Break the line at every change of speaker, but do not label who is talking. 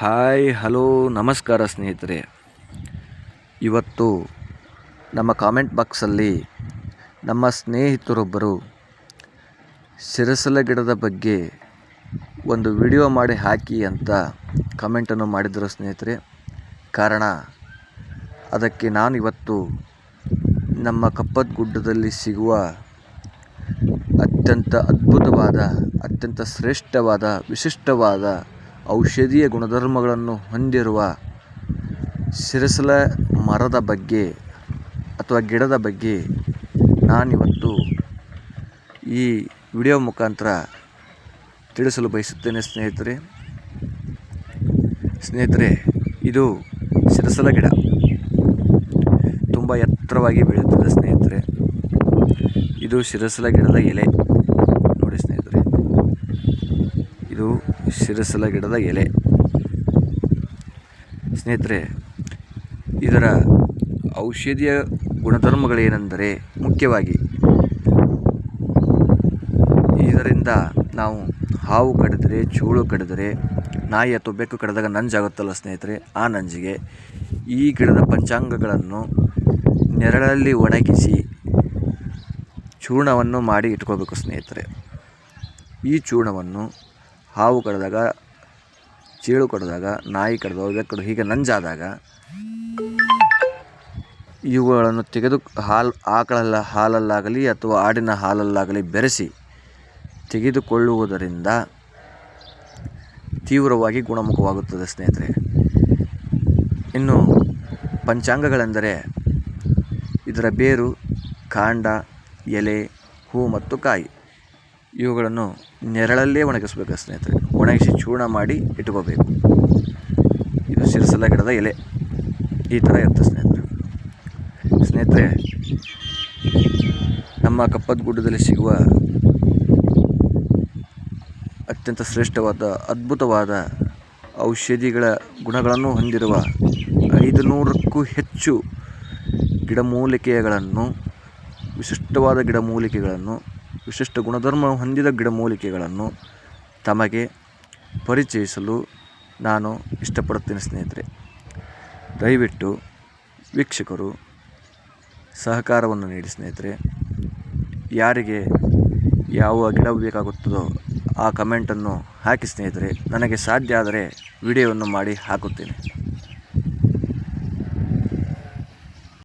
Hi, hello, ನಮಸ್ಕಾರ ಸ್ನೇಹಿತರೆ. ಇವತ್ತು ನಮ್ಮ ಕಾಮೆಂಟ್ ಬಾಕ್ಸಲ್ಲಿ ನಮ್ಮ ಸ್ನೇಹಿತರೊಬ್ಬರು ಸಿರಸಲ ಗಿಡದ ಬಗ್ಗೆ ಒಂದು ವಿಡಿಯೋ ಮಾಡಿ ಹಾಕಿ ಅಂತ ಕಮೆಂಟನ್ನು ಮಾಡಿದರು ಸ್ನೇಹಿತರೆ. ಕಾರಣ, ಅದಕ್ಕೆ ನಾನು ಇವತ್ತು ನಮ್ಮ ಕಪ್ಪದ ಗುಡ್ಡದಲ್ಲಿ ಸಿಗುವ ಅತ್ಯಂತ ಅದ್ಭುತವಾದ, ಅತ್ಯಂತ ಶ್ರೇಷ್ಠವಾದ, ವಿಶಿಷ್ಟವಾದ ಔಷಧೀಯ ಗುಣಧರ್ಮಗಳನ್ನು ಹೊಂದಿರುವ ಸಿರಸಲ ಮರದ ಬಗ್ಗೆ ಅಥವಾ ಗಿಡದ ಬಗ್ಗೆ ನಾನಿವತ್ತು ಈ ವಿಡಿಯೋ ಮುಖಾಂತರ ತಿಳಿಸಲು ಬಯಸುತ್ತೇನೆ ಸ್ನೇಹಿತರೆ. ಸ್ನೇಹಿತರೆ, ಇದು ಸಿರಸಲ ಗಿಡ. ತುಂಬ ಎತ್ತರವಾಗಿ ಬೆಳೆಯುತ್ತದೆ ಸ್ನೇಹಿತರೆ. ಇದು ಸಿರಸಲ ಗಿಡದ ಎಲೆ ನೋಡಿ ಸ್ನೇಹಿತರೆ ಇದು ಶಿರಸಲ ಗಿಡದ ಎಲೆ. ಸ್ನೇಹಿತರೆ, ಇದರ ಔಷಧೀಯ ಗುಣಧರ್ಮಗಳೇನೆಂದರೆ ಮುಖ್ಯವಾಗಿ ಇದರಿಂದ ನಾವು ಹಾವು ಕಡಿದರೆ, ಚೂಳು ಕಡಿದರೆ, ನಾಯಿ ಅಥವಾ ಬೆಕ್ಕು ಕಡಿದಾಗ ನಂಜಾಗುತ್ತಲ್ಲ ಸ್ನೇಹಿತರೆ? ಆ ನಂಜಿಗೆ ಈ ಗಿಡದ ಪಂಚಾಂಗಗಳನ್ನು ನೆರಳಲ್ಲಿ ಒಣಗಿಸಿ ಚೂರ್ಣವನ್ನು ಮಾಡಿ ಇಟ್ಕೋಬೇಕು ಸ್ನೇಹಿತರೆ. ಈ ಚೂರ್ಣವನ್ನು ಹಾವು ಕಡಿದಾಗ, ಚೇಳು ಕಡಿದಾಗ, ನಾಯಿ ಕಡಿದಾಗ ಬೆಕ್ಕಡು ಹೀಗೆ ನಂಜಾದಾಗ ಇವುಗಳನ್ನು ತೆಗೆದು ಹಾಲು, ಆಕಳಲ್ಲ, ಹಾಲಲ್ಲಾಗಲಿ ಅಥವಾ ಆಡಿನ ಹಾಲಲ್ಲಾಗಲಿ ಬೆರೆಸಿ ತೆಗೆದುಕೊಳ್ಳುವುದರಿಂದ ತೀವ್ರವಾಗಿ ಗುಣಮುಖವಾಗುತ್ತದೆ ಸ್ನೇಹಿತರೆ. ಇನ್ನು ಪಂಚಾಂಗಗಳೆಂದರೆ ಇದರ ಬೇರು, ಕಾಂಡ, ಎಲೆ, ಹೂ ಮತ್ತು ಕಾಯಿ. ಇವುಗಳನ್ನು ನೆರಳಲ್ಲೇ ಒಣಗಿಸ್ಬೇಕು ಸ್ನೇಹಿತರೆ. ಒಣಗಿಸಿ ಚೂರ್ಣ ಮಾಡಿ ಇಟ್ಕೋಬೇಕು. ಇದು ಸಿರಸಲ ಗಿಡದ ಎಲೆ. ಈ ಥರ ಇರುತ್ತೆ ಸ್ನೇಹಿತರೆ. ಸ್ನೇಹಿತರೆ, ನಮ್ಮ ಕಪ್ಪದ ಗುಡ್ಡದಲ್ಲಿ ಸಿಗುವ ಅತ್ಯಂತ ಶ್ರೇಷ್ಠವಾದ, ಅದ್ಭುತವಾದ ಔಷಧಿಗಳ ಗುಣಗಳನ್ನು ಹೊಂದಿರುವ ಐದು ನೂರಕ್ಕೂ ಹೆಚ್ಚು ಗಿಡಮೂಲಿಕೆಗಳನ್ನು, ವಿಶಿಷ್ಟವಾದ ಗಿಡಮೂಲಿಕೆಗಳನ್ನು ವಿಶಿಷ್ಟ ಗುಣಧರ್ಮ ಹೊಂದಿದ ಗಿಡಮೂಲಿಕೆಗಳನ್ನು ತಮಗೆ ಪರಿಚಯಿಸಲು ನಾನು ಇಷ್ಟಪಡುತ್ತೇನೆ ಸ್ನೇಹಿತರೆ. ದಯವಿಟ್ಟು ವೀಕ್ಷಕರು ಸಹಕಾರವನ್ನು ನೀಡಿ ಸ್ನೇಹಿತರೆ. ಯಾರಿಗೆ ಯಾವ ಗಿಡ ಬೇಕಾಗುತ್ತದೋ ಆ ಕಮೆಂಟನ್ನು ಹಾಕಿ ಸ್ನೇಹಿತರೆ. ನನಗೆ ಸಾಧ್ಯ ಆದರೆ ವಿಡಿಯೋವನ್ನು ಮಾಡಿ ಹಾಕುತ್ತೇನೆ.